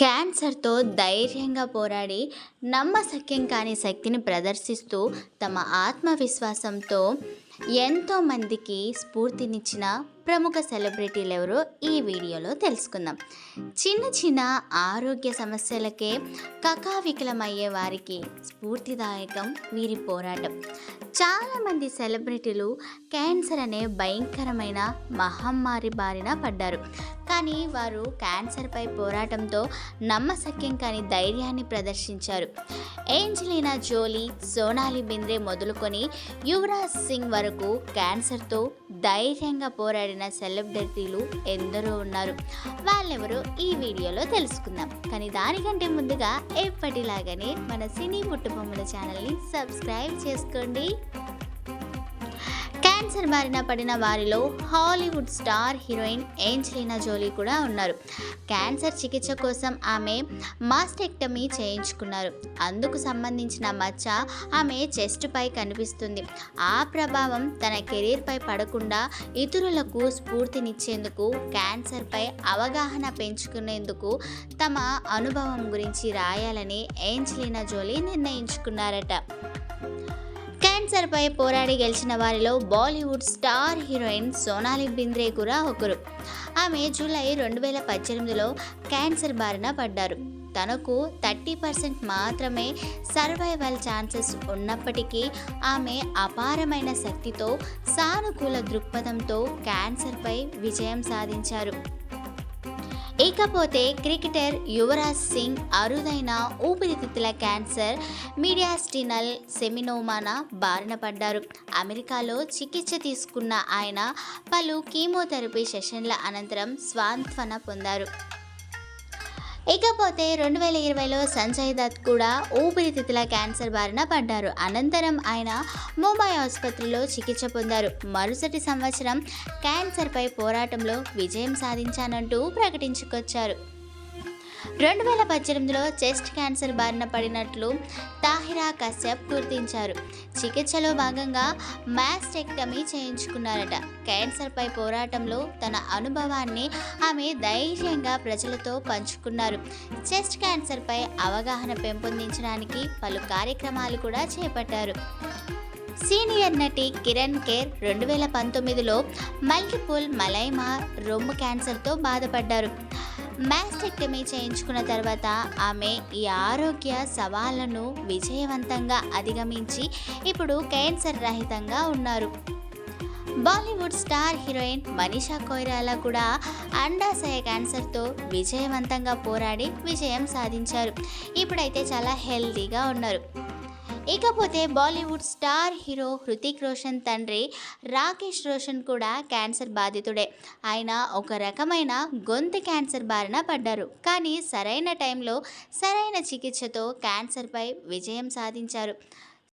క్యాన్సర్తో ధైర్యంగా పోరాడి నమ్మశక్యం కాని శక్తిని ప్రదర్శిస్తూ తమ ఆత్మవిశ్వాసంతో ఎంతోమందికి స్ఫూర్తినిచ్చిన ప్రముఖ సెలబ్రిటీలు ఎవరో ఈ వీడియోలో తెలుసుకుందాం. చిన్న చిన్న ఆరోగ్య సమస్యలకే కకావికలమయ్యే వారికి స్ఫూర్తిదాయకం వీరి పోరాటం. చాలామంది సెలబ్రిటీలు క్యాన్సర్ అనే భయంకరమైన మహమ్మారి బారిన పడ్డారు. కానీ వారు క్యాన్సర్పై పోరాటంతో నమ్మశక్యం కాని ధైర్యాన్ని ప్రదర్శించారు. ఏంజలీనా జోలీ సోనాలి బింద్రే మొదలుకొని యువరాజ్ సింగ్ వరకు క్యాన్సర్తో ధైర్యంగా పోరాడిన సెలబ్రిటీలు ఎందరో ఉన్నారు. వాళ్ళెవరో ఈ వీడియోలో తెలుసుకుందాం. కానీ దానికంటే ముందుగా ఎప్పటిలాగానే మన సినీ పుట్టుబొమ్మల ఛానల్ని సబ్స్క్రైబ్ చేసుకోండి. క్యాన్సర్ బారిన పడిన వారిలో Hollywood star heroine Angelina Jolie కూడా ఉన్నారు. క్యాన్సర్ చికిత్స కోసం ఆమె మాస్టెక్టమీ చేయించుకున్నారు. అందుకు సంబంధించిన మచ్చ ఆమె చెస్ట్పై కనిపిస్తుంది. ఆ ప్రభావం తన కెరీర్పై పడకుండా ఇతరులకు స్ఫూర్తినిచ్చేందుకు క్యాన్సర్పై అవగాహన పెంచుకునేందుకు తమ అనుభవం గురించి రాయాలని ఏంజలీనా జోలీ నిర్ణయించుకున్నారట. క్యాన్సర్పై పోరాడి గెలిచిన వారిలో బాలీవుడ్ స్టార్ హీరోయిన్ సోనాలి బింద్రే కూడా ఒకరు. ఆమె జూలై రెండు వేల పద్దెనిమిదిలో క్యాన్సర్ బారిన పడ్డారు. తనకు థర్టీ పర్సెంట్ మాత్రమే సర్వైవల్ ఛాన్సెస్ ఉన్నప్పటికీ ఆమె అపారమైన శక్తితో సానుకూల దృక్పథంతో క్యాన్సర్పై విజయం సాధించారు. ఇకపోతే క్రికెటర్ యువరాజ్ సింగ్ అరుదైన ఊపిరితిత్తుల క్యాన్సర్ మీడియాస్టినల్ సెమినోమాన బారిన పడ్డారు. అమెరికాలో చికిత్స తీసుకున్న ఆయన పలు కీమోథెరపీ సెషన్ల అనంతరం స్వాంత్వన పొందారు. ఇకపోతే రెండు వేల ఇరవైలో సంజయ్ దత్ కూడా ఊపిరితిత్తుల క్యాన్సర్ బారిన పడ్డారు. అనంతరం ఆయన ముంబై ఆసుపత్రిలో చికిత్స పొందారు. మరుసటి సంవత్సరం క్యాన్సర్పై పోరాటంలో విజయం సాధించానంటూ ప్రకటించుకొచ్చారు. రెండు వేల పద్దెనిమిదిలో చెస్ట్ క్యాన్సర్ బారిన పడినట్లు తాహిరా కశ్యప్ గుర్తించారు. చికిత్సలో భాగంగా మ్యాస్టెక్టమీ చేయించుకున్నారట. క్యాన్సర్పై పోరాటంలో తన అనుభవాన్ని ఆమె ధైర్యంగా ప్రజలతో పంచుకున్నారు. చెస్ట్ క్యాన్సర్పై అవగాహన పెంపొందించడానికి పలు కార్యక్రమాలు కూడా చేపట్టారు. సీనియర్ నటి కిరణ్ కేర్ రెండు వేల పంతొమ్మిదిలో మల్టిపుల్ మలైమా రొమ్ము క్యాన్సర్తో బాధపడ్డారు. మ్యాస్టెక్టమీ చేయించుకున్న తర్వాత ఆమె ఈ ఆరోగ్య సవాళ్ళను విజయవంతంగా అధిగమించి ఇప్పుడు క్యాన్సర్ రహితంగా ఉన్నారు. బాలీవుడ్ స్టార్ హీరోయిన్ మనీషా కొయిరాలా కూడా అండాశయ క్యాన్సర్తో విజయవంతంగా పోరాడి విజయం సాధించారు. ఇప్పుడైతే చాలా హెల్తీగా ఉన్నారు. ఇకపోతే బాలీవుడ్ స్టార్ హీరో హృతిక్ రోషన్ తండ్రి రాకేష్ రోషన్ కూడా క్యాన్సర్ బాధితుడే. ఆయన ఒక రకమైన గొంతు క్యాన్సర్ బారిన పడ్డారు. కానీ సరైన టైంలో సరైన చికిత్సతో క్యాన్సర్పై విజయం సాధించారు.